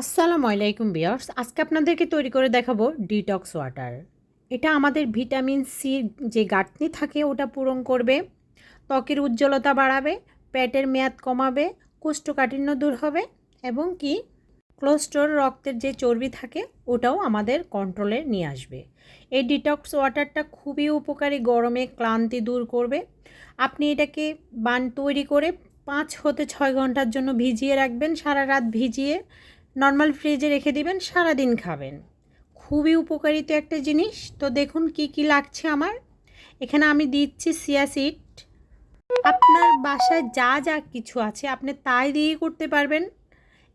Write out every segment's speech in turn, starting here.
আসসালামু আলাইকুম বিয়ার্স আজকে আপনাদেরকে তৈরি করে দেখাবো ডিটক্স ওয়াটার। এটা আমাদের ভিটামিন সি যে ঘাটতি থাকে, ওটা পূরণ করবে, ত্বকের উজ্জ্বলতা বাড়াবে, পেটের মেয়াদ কমাবে, কোষ্ঠকাঠিন্য দূর হবে এবং কি কোলেস্ট্রল রক্তের যে চর্বি থাকে, ওটাও আমাদের কন্ট্রোলে নিয়ে আসবে। এই ডিটক্স ওয়াটারটা খুবই উপকারী, গরমে ক্লান্তি দূর করবে। আপনি এটাকে বান তৈরি করে পাঁচ হতে ছয় ঘণ্টার জন্য ভিজিয়ে রাখবেন, সারা রাত ভিজিয়ে। নর্মাল ফ্রিজে রেখে দিবেন সারা দিন খাবেন। খুবই উপকারিত একটা জিনিস। তো দেখুন কি কি লাগছে আমার। এখানে আমি দিচ্ছি সিয়াসিড আপনার বাসায় যা যা কিছু আছে আপনি তাই দিয়েই করতে পারবেন।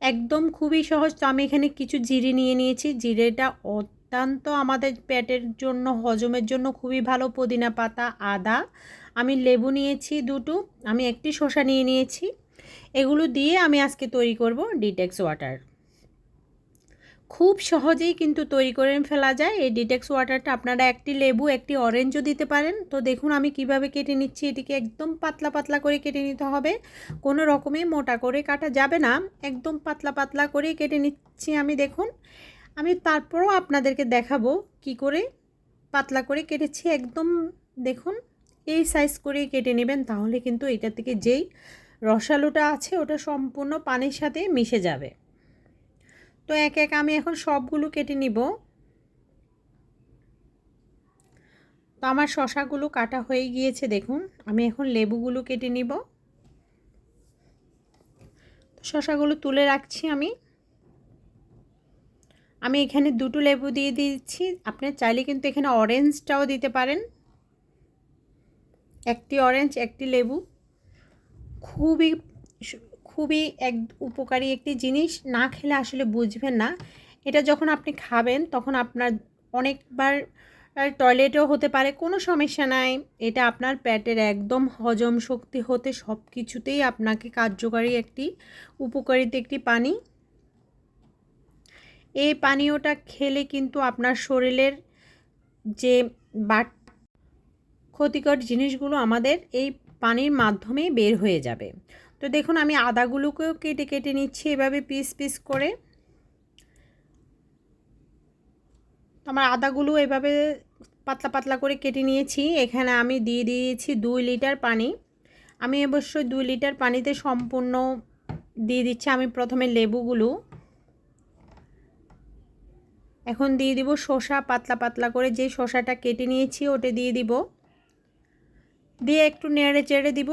একদম খুবই সহজ। তো আমি এখানে কিছু জিরে নিয়ে নিয়েছি। জিরেটা অত্যন্ত আমাদের পেটের জন্য, হজমের জন্য খুবই ভালো। পুদিনা পাতা, আদা। আমি লেবু নিয়েছি দুটো। আমি একটি শসা নিয়ে নিয়েছি। এগুলো দিয়ে আমি আজকে তৈরি করব ডিটেক্স ওয়াটার। খুব সহজেই কিন্তু তৈরি করে ফেলা যায়। এই ডিটেক্স ওয়াটারটা আপনারা একটি লেবু, একটি অরেঞ্জও দিতে পারেন। তো দেখুন আমি কীভাবে কেটে নিচ্ছি, এটিকে একদম পাতলা পাতলা করে কেটে নিতে হবে। কোনো রকমে মোটা করে কাটা যাবে না, একদম পাতলা পাতলা করে কেটে নিচ্ছি আমি, দেখুন। আমি তারপরও আপনাদেরকে দেখাবো কি করে পাতলা করে কেটেছি। একদম দেখুন, এই সাইজ করে কেটে নেবেন, তাহলে কিন্তু এটা থেকে যেই রসালোটা আছে, ওটা সম্পূর্ণ পানির সাথে মিশে যাবে। তো এক এক আমি এখন সবগুলো কেটে নিব। তো আমার শশাগুলো কাটা হয়ে গিয়েছে, দেখুন। আমি এখন লেবুগুলো কেটে নিব। শশাগুলো তুলে রাখছি আমি। আমি এখানে দুটো লেবু দিয়ে দিচ্ছি। আপনি চাইলে কিন্তু এখানে অরেঞ্জটাও দিতে পারেন। একটি অরেঞ্জ একটি লেবু। খুবই খুবই এক উপকারী একটি জিনিস। না খেলে আসলে বুঝবেন না। এটা যখন আপনি খাবেন, তখন আপনার অনেকবার টয়লেটেও হতে পারে, কোনো সমস্যা নাই। এটা আপনার পেটের একদম হজম শক্তি হতে সব কিছুতেই আপনাকে কার্যকারী একটি, উপকারিত একটি পানি। এই পানীয়টা খেলে কিন্তু আপনার শরীরের যে বাট, ক্ষতিকর জিনিসগুলো আমাদের এই পানির মাধ্যমে বের হয়ে যাবে। তো দেখুন, আমি আদাগুলোকেও কেটে কেটে নিচ্ছি এভাবে পিস পিস করে। আমার আদাগুলো এভাবে পাতলা পাতলা করে কেটে নিয়েছি। এখানে আমি দিয়ে দিয়েছি দুই লিটার পানি। আমি অবশ্যই দুই লিটার পানিতে সম্পূর্ণ দিয়ে দিচ্ছি। আমি প্রথমে লেবুগুলো এখন দিয়ে দিব শসা, পাতলা পাতলা করে যে শসাটা কেটে নিয়েছি, ওটা দিয়ে দিব। দিয়ে একটু নেড়ে চেড়ে দিব।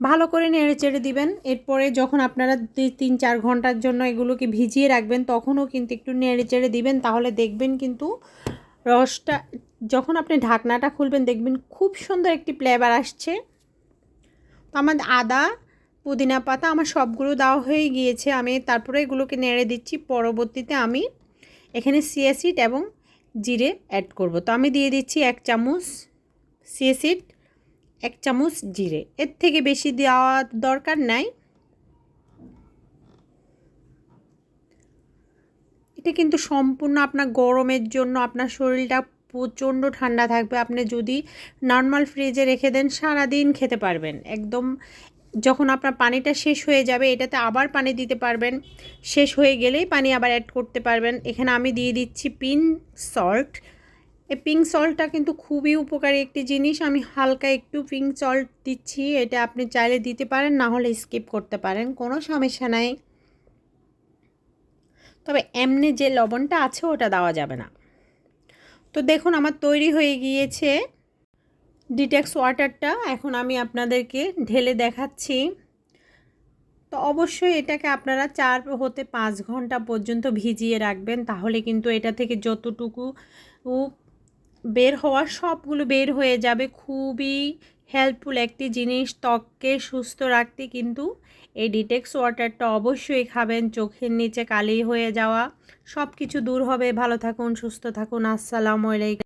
ভালো করে নেড়ে চেড়ে দিবেন। এরপরে যখন আপনারা তিন, চার ঘণ্টার জন্য এগুলোকে ভিজিয়ে রাখবেন, তখনও কিন্তু একটু নেড়ে চেড়ে দিবেন। তাহলে দেখবেন কিন্তু রসটা, যখন আপনি ঢাকনাটা খুলবেন, দেখবেন খুব সুন্দর একটি ফ্লেভার আসছে। তো আমার আদা, পুদিনা পাতা আমার সবগুলো দেওয়া হয়ে গিয়েছে। আমি তারপরে এগুলোকে নেড়ে দিচ্ছি। পরবর্তীতে আমি এখানে সিয়াসিড এবং জিরে অ্যাড করব। তো আমি দিয়ে দিচ্ছি এক চামচ সিয়াসিড এক চামচ জিরে। এর থেকে বেশি দেওয়া দরকার নাই। এটা কিন্তু সম্পূর্ণ আপনার গরমের জন্য আপনার শরীরটা প্রচণ্ড ঠান্ডা থাকবে। আপনি যদি নর্মাল ফ্রিজে রেখে দেন, সারাদিন খেতে পারবেন। একদম যখন আপনার পানিটা শেষ হয়ে যাবে, এটাতে আবার পানি দিতে পারবেন। শেষ হয়ে গেলেই পানি আবার অ্যাড করতে পারবেন। এখানে আমি দিয়ে দিচ্ছি পিন সল্ট এই পিঙ্ক সল্টটা কিন্তু খুবই উপকারী একটি জিনিস। আমি হালকা একটু পিঙ্ক সল্ট দিচ্ছি, এটা আপনি চাইলে দিতে পারেন, না হলে স্কিপ করতে পারেন, কোনো সমস্যা নাই। তবে এমনি যে লবণটা আছে, ওটা দেওয়া যাবে না। তো দেখুন, আমার তৈরি হয়ে গিয়েছে ডিটেক্স ওয়াটারটা এখন আমি আপনাদেরকে ঢেলে দেখাচ্ছি। তো অবশ্যই এটাকে আপনারা চার হতে পাঁচ ঘণ্টা পর্যন্ত ভিজিয়ে রাখবেন, তাহলে কিন্তু এটা থেকে যতটুকু বের হওয়া সবগুলো বের হয়ে যাবে। খুবই হেল্পফুল একটি জিনিস ত্বককে সুস্থ রাখতে কিন্তু এই ডিটেক্স ওয়াটারটা অবশ্যই খাবেন। চোখের নিচে কালি হয়ে যাওয়া। সব কিছু দূর হবে। ভালো থাকুন, সুস্থ থাকুন। আসসালামু আলাইকুম।